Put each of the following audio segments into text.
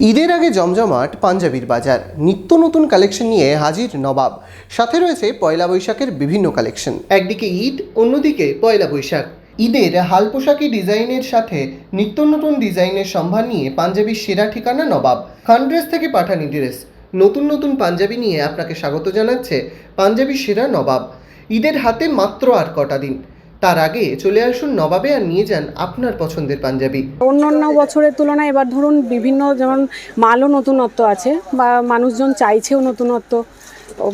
ঈদের আগে জমজমাট পাঞ্জাবির বাজার। নিত্য নতুন কালেকশন নিয়ে হাজির নবাব। সাথে রয়েছে পয়লা বৈশাখের বিভিন্ন কালেকশন। একদিকে ঈদ, অন্যদিকে পয়লা বৈশাখ। ঈদের হাল পোশাকি ডিজাইনের সাথে নিত্য নতুন ডিজাইনের সম্ভার নিয়ে পাঞ্জাবির সেরা ঠিকানা নবাব। খান ড্রেস থেকে পাঠানি ড্রেস। নতুন নতুন পাঞ্জাবি নিয়ে আপনাকে স্বাগত জানাচ্ছে পাঞ্জাবির সেরা নবাব। ঈদের হাতে মাত্র আর কটা দিন। তার আগে চলে আসুন নবাবে আর নিয়ে যান আপনার পছন্দের পাঞ্জাবি। অন্যান্য অন্য বছরের তুলনায় এবার ধরুন বিভিন্ন যেমন মালও নতুনত্ব আছে বা মানুষজন চাইছেও নতুনত্ব।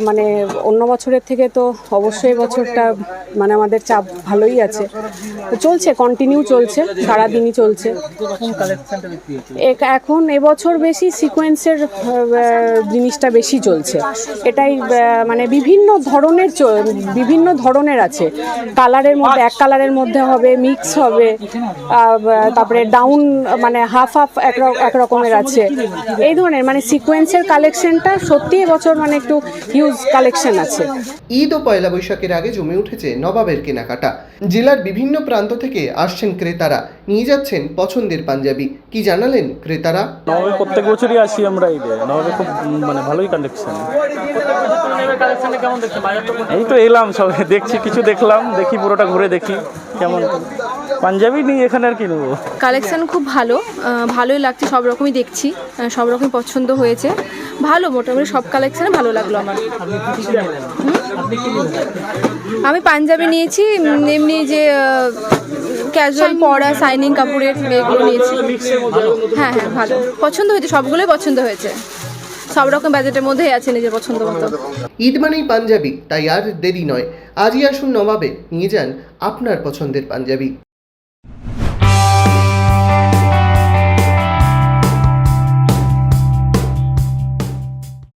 মানে অন্য বছরের থেকে তো অবশ্যই বছরটা মানে আমাদের চাপ ভালোই আছে। চলছে কন্টিনিউ চলছে, সারাদিনই চলছে। এখন এবছর বেশি সিকোয়েন্সের জিনিসটা বেশি চলছে। এটাই মানে বিভিন্ন ধরনের বিভিন্ন ধরনের আছে। কালারের মধ্যে, এক কালারের মধ্যে হবে মিক্স হবে তারপরে ডাউন মানে হাফ হাফ এক রকমের আছে। এই ধরনের মানে সিকোয়েন্সের কালেকশনটা সত্যি এবছর মানে একটু হিউজ কালেকশন আছে। ঈদ ও পয়লা বৈশাখের আগে জমে উঠেছে নবাবের কেনাকাটা। জেলার বিভিন্ন প্রান্ত থেকে আসছেন ক্রেতারা। নিয়ে যাচ্ছেন পছন্দের পাঞ্জাবি। কি জানালেন ক্রেতারা? নবাবে প্রত্যেক বছরই আসি আমরা ঈদে। নবাবে খুব মানে ভালোই কালেকশন এই তো এলাম সবে দেখছি কিছু দেখলাম দেখি পুরোটা ঘুরে দেখি কেমন। পাঞ্জাবি নিয়ে এখানে আর কি নেব? কালেকশন খুব ভালো ভালোই লাগছে সব রকমই দেখছি সব রকমই পছন্দ হয়েছে। ভালো মোটামুটি সব কালেকশানে ভালো লাগল আমার। আমি পাঞ্জাবি নিয়েছি এমনি যে ক্যাজুয়াল পরা সাইনিং কাপড়ের এগুলো নিয়েছি। হ্যাঁ হ্যাঁ ভালো। পছন্দ হয়েছে সবগুলোই পছন্দ হয়েছে। সব রকম বাজেটের মধ্যেই আছে নিজের পছন্দ মতো। ঈদ মানেই পাঞ্জাবি তাই আর দেরি নয়। আজই আসুন নবাবে নিয়ে যান আপনার পছন্দের পাঞ্জাবি।